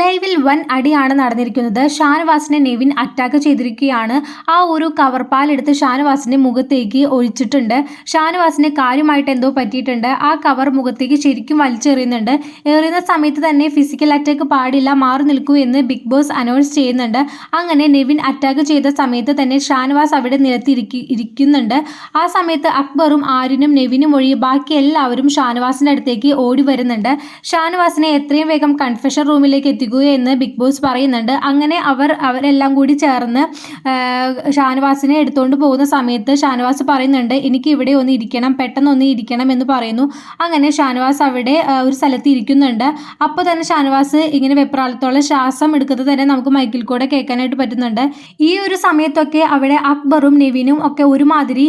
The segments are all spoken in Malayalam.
ലൈവിൽ വൻ അടിയാണ് നടന്നിരിക്കുന്നത്. ഷാനവാസിനെ നെവിൻ അറ്റാക്ക് ചെയ്തിരിക്കുകയാണ്. ആ ഒരു കവർ പാലെടുത്ത് ഷാനുവാസിന്റെ മുഖത്തേക്ക് ഒഴിച്ചിട്ടുണ്ട്. ഷാനവാസിന് കാര്യമായിട്ട് എന്തോ പറ്റിയിട്ടുണ്ട്. ആ കവർ മുഖത്തേക്ക് ശരിക്കും വലിച്ചെറിയുന്നുണ്ട്. എറിയുന്ന സമയത്ത് തന്നെ ഫിസിക്കൽ അറ്റാക്ക് പാടില്ല മാറി നിൽക്കൂ എന്ന് ബിഗ് ബോസ് അനൗൺസ് ചെയ്യുന്നുണ്ട്. അങ്ങനെ നെവിൻ അറ്റാക്ക് ചെയ്ത സമയത്ത് തന്നെ ഷാനവാസ് അവിടെ നിലത്തിരിക്കി ഇരിക്കുന്നുണ്ട്. ആ സമയത്ത് അക്ബറും ആര്യനും നെവിനും ഒഴി ബാക്കി എല്ലാവരും ഷാനുവാസിന്റെ അടുത്തേക്ക് ഓടി വരുന്നുണ്ട്. ഷാനവാസിനെ എത്രയും വേഗം കൺഫെഷൻ റൂമിലേക്ക് എത്തിക്കുക എന്ന് ബിഗ് ബോസ് പറയുന്നുണ്ട്. അങ്ങനെ അവർ അവരെല്ലാം കൂടി ചേർന്ന് ഷാനവാസിനെ എടുത്തുകൊണ്ട് പോകുന്ന സമയത്ത് ഷാനവാസ് പറയുന്നുണ്ട് എനിക്ക് ഇവിടെ ഒന്ന് ഇരിക്കണം പെട്ടെന്ന് ഒന്ന് ഇരിക്കണം എന്ന് പറയുന്നു. അങ്ങനെ ഷാനവാസ് അവിടെ ഒരു സ്ഥലത്ത് ഇരിക്കുന്നുണ്ട്. അപ്പോൾ തന്നെ ഷാനവാസ് ഇങ്ങനെ വെപ്രാളത്തോളം ശ്വാസം എടുക്കുന്നത് തന്നെ നമുക്ക് മൈക്കിൽ കൂടെ കേൾക്കാനായിട്ട് പറ്റുന്നുണ്ട്. ഈ ഒരു സമയത്തൊക്കെ അവിടെ അക്ബറും നെവിനും ഒക്കെ ഒരുമാതിരി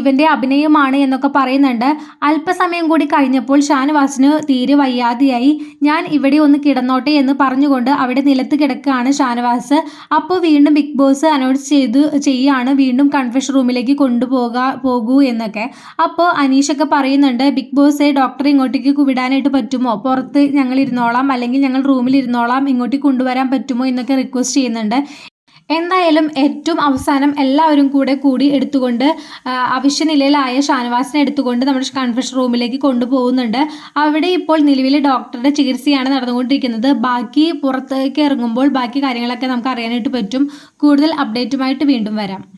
ഇവന്റെ അഭിനയമാണ് എന്നൊക്കെ പറയുന്നുണ്ട്. അല്പസമയം കൂടി കഴിഞ്ഞപ്പോൾ ഷാനവാസിന് തീരെ വയ്യാതെയായി ഞാൻ ഇവിടെ ഒന്ന് കിടന്നോട്ടെ എന്ന് പറഞ്ഞുകൊണ്ട് അവിടെ നിലത്ത് കിടക്കുകയാണ് ഷാനവാസ്. അപ്പോൾ വീണ്ടും ബിഗ് ബോസ് അനൗൺസ് ചെയ്തു ചെയ്യാണ് വീണ്ടും കൺഫെഷൻ റൂമിലേക്ക് കൊണ്ടുപോകാ പോകൂ എന്നൊക്കെ. അപ്പോൾ അനീഷൊക്കെ പറയുന്നുണ്ട് ബിഗ് ബോസ് ഡോക്ടറെ ഇങ്ങോട്ടേക്ക് വിടാനായിട്ട് പറ്റുമോ? പുറത്ത് ഞങ്ങൾ ഇരുന്നോളാം അല്ലെങ്കിൽ ഞങ്ങൾ റൂമിൽ ഇരുന്നോളാം ഇങ്ങോട്ടേക്ക് കൊണ്ടുവരാൻ പറ്റുമോ എന്നൊക്കെ റിക്വസ്റ്റ് ചെയ്യുന്നുണ്ട്. എന്തായാലും ഏറ്റവും അവസാനം എല്ലാവരും കൂടെ കൂടി എടുത്തുകൊണ്ട് അവശ്യനിലയിലായ ഷാനവാസിനെ എടുത്തുകൊണ്ട് നമ്മുടെ കൺഫെഷൻ റൂമിലേക്ക് കൊണ്ടുപോകുന്നുണ്ട്. അവിടെ ഇപ്പോൾ നിലവിൽ ഡോക്ടറുടെ ചികിത്സയാണ് നടന്നുകൊണ്ടിരിക്കുന്നത്. ബാക്കി പുറത്തേക്ക് ഇറങ്ങുമ്പോൾ ബാക്കി കാര്യങ്ങളൊക്കെ നമുക്ക് അറിയാനായിട്ട് പറ്റും. കൂടുതൽ അപ്ഡേറ്റുമായിട്ട് വീണ്ടും വരാം.